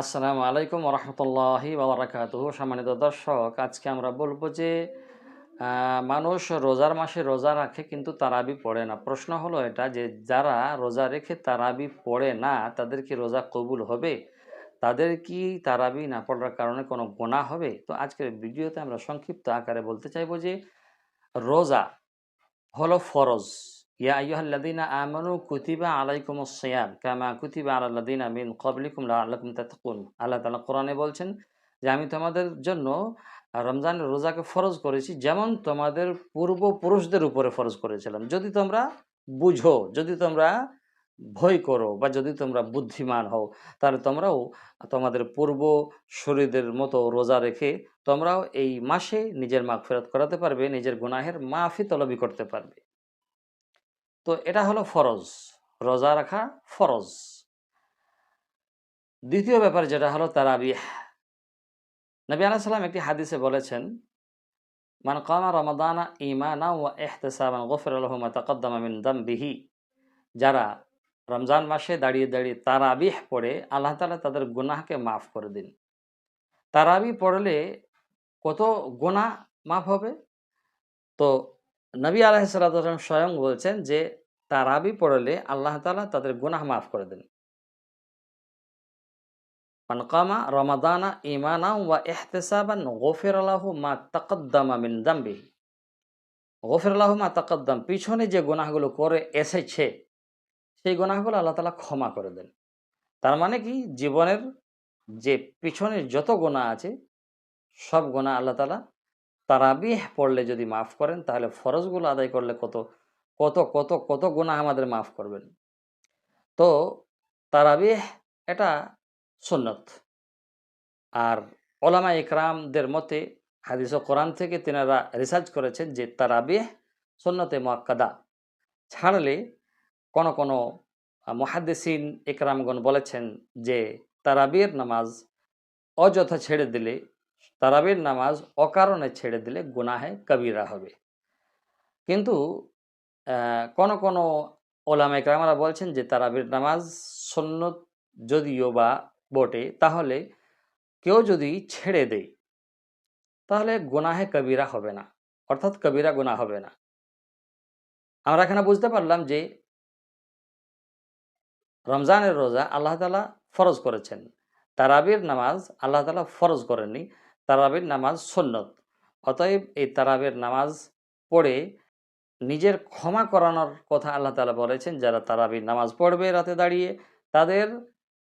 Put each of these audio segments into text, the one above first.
আসসালামু আলাইকুম রহমতুল্লাহি বাবরাকাতুহ সম্মানিত দর্শক, আজকে আমরা বলব যে মানুষ রোজার মাসে রোজা রাখে কিন্তু তারাবি পড়ে না। প্রশ্ন হলো এটা যে, যারা রোজা রেখে তারাবি পড়ে না, তাদের কি রোজা কবুল হবে? তাদের কি তারাবি না পড়ার কারণে কোনো গোনা হবে? তো আজকের ভিডিওতে আমরা সংক্ষিপ্ত আকারে বলতে চাইব যে, রোজা হলো ফরজ। ইয়া আইয়ুহাল্লাযীনা আমানু কুতিবা আলাইকুমুস সিয়াম কামা কুতিবা আলাল্লাযীনা মিন ক্বাবলিকুম লাআল্লাকুম তাত্তাকুন আল্লাহ তাআলা কোরআনে বলছেন যে আমি তোমাদের জন্য রমজানের রোজাকে ফরজ করেছি যেমন তোমাদের পূর্বপুরুষদের উপরে ফরজ করেছিলাম। যদি তোমরা বুঝো, যদি তোমরা ভয় করো বা যদি তোমরা বুদ্ধিমান হও, তাহলে তোমরাও তোমাদের পূর্ব শরীরের মতো রোজা রেখে তোমরাও এই মাসে নিজের মাগফিরাত করাতে পারবে, নিজের গুনাহের মাফি তলবি করতে পারবে। তো এটা হলো ফরজ। রোজা রাখা ফরজ। দ্বিতীয় ব্যাপার যেটা হলো তারাবিহ। নবী আলাইসাল্লাম একটি হাদিসে বলেছেন, মান কামা রমাদানা ইমানা ওয়া ইহতিসাবান গফির আলহু মা তাকদ্দামা মিন দামবিহি। যারা রমজান মাসে দাঁড়িয়ে দাঁড়িয়ে তারাবিহ পড়ে, আল্লাহ তাআলা তাদের গুনাহকে মাফ করে দিন। তারাবি পড়লে কত গুনাহ মাফ হবে? তো নবী আলাইসাল্লাম স্বয়ং বলছেন যে তারাবি পড়লে আল্লাহ তালা তাদের গুনাহ মাফ করে দেন মান কামা রমাদানা ইমানা ওয়া ইহতিসাবান গফির আলাহু মা তাকদ্দামা মিন দাম্বি গফির আলাহু মা তাকদ্দাম, পিছনে যে গুনাহগুলো করে এসেছে, সেই গুনাহগুলো আল্লাহ তালা ক্ষমা করে দেন। তার মানে কি? জীবনের যে পিছনের যত গোনা আছে, সব গোনা আল্লাহ তালা তারাবিহ পড়লে যদি মাফ করেন, তাহলে ফরজগুলো আদায় করলে কত কত কত কত গোনা আমাদের মাফ করবেন। তো তারাবিহ এটা সুন্নত। আর ওলামা ইকরামদের মতে হাদিস ও কোরআন থেকে তেনারা রিসার্চ করেছেন যে তারাবিহ সুন্নতে মোয়াক্কাদা ছাড়লে কোন, কোনো মহাদ্দেসিন ইকরামগণ বলেছেন যে তারাবির নামাজ অযথা ছেড়ে দিলে তারাবির নামাজ অকারণে ছেড়ে দিলে গুনাহে কবিরা হবে। কিন্তু কোন কোন ওলামা ইকরামরা বলছেন যে তারাবির নামাজ সন্ন্যত যদিও বা বটে, তাহলে কেউ যদি ছেড়ে দেয়, তাহলে গুনাহে কবিরা হবে না, অর্থাৎ কবিরা গুনাহ হবে না। আমরা এখানে বুঝতে পারলাম যে রমজানের রোজা আল্লাহ তালা ফরজ করেছেন। তারাবির নামাজ আল্লাহ তালা ফরজ করেননি। তারাবির নামাজ সন্নত। অতএব এই তারাবির নামাজ পড়ে নিজের ক্ষমা করানোর কথা আল্লাহ তালা বলেছেন, যারা তারাবির নামাজ পড়বে রাতে দাঁড়িয়ে, তাদের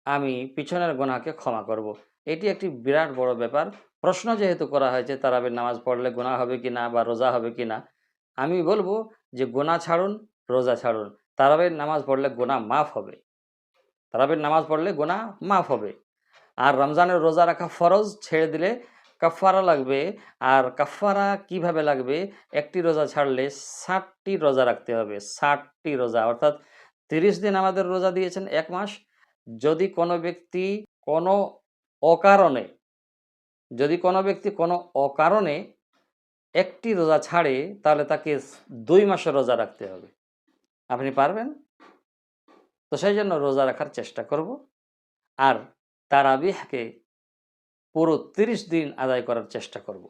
আমি পিছনের গোনাকে ক্ষমা করব। এটি একটি বিরাট বড় ব্যাপার। প্রশ্ন যেহেতু করা হয়েছে, তারাবির নামাজ পড়লে গোনা হবে কি না বা রোজা হবে কি না আমি বলব যে গোনা ছাড়ুন, রোজা ছাড়ুন। তারাবির নামাজ পড়লে গোনা মাফ হবে। তারাবির নামাজ পড়লে গোনা মাফ হবে। আর রমজানের রোজা রাখা ফরজ, ছেড়ে দিলে কাফারা লাগবে। আর কাফারা কীভাবে লাগবে? একটি রোজা ছাড়লে ষাটটি রোজা রাখতে হবে। ষাটটি রোজা, অর্থাৎ তিরিশ দিন আমাদের রোজা দিয়েছেন এক মাস। যদি কোনো ব্যক্তি কোনো অকারণে, যদি কোনো ব্যক্তি কোনো অকারণে একটি রোজা ছাড়ে, তাহলে তাকে দুই মাসের রোজা রাখতে হবে। আপনি পারবেন? তো সেই জন্য রোজা রাখার চেষ্টা করব। আর তারাবিহকে পুরো তিরিশ দিন আদায় করার চেষ্টা করব।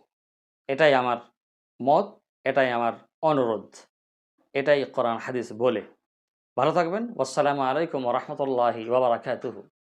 এটাই আমার মত, এটাই আমার অনুরোধ। এটাই কোরআন, হাদিস বলে। ভালো থাকবেন। আসসালামু আলাইকুম রহমতুল্লাহি ওবরাকাতুহু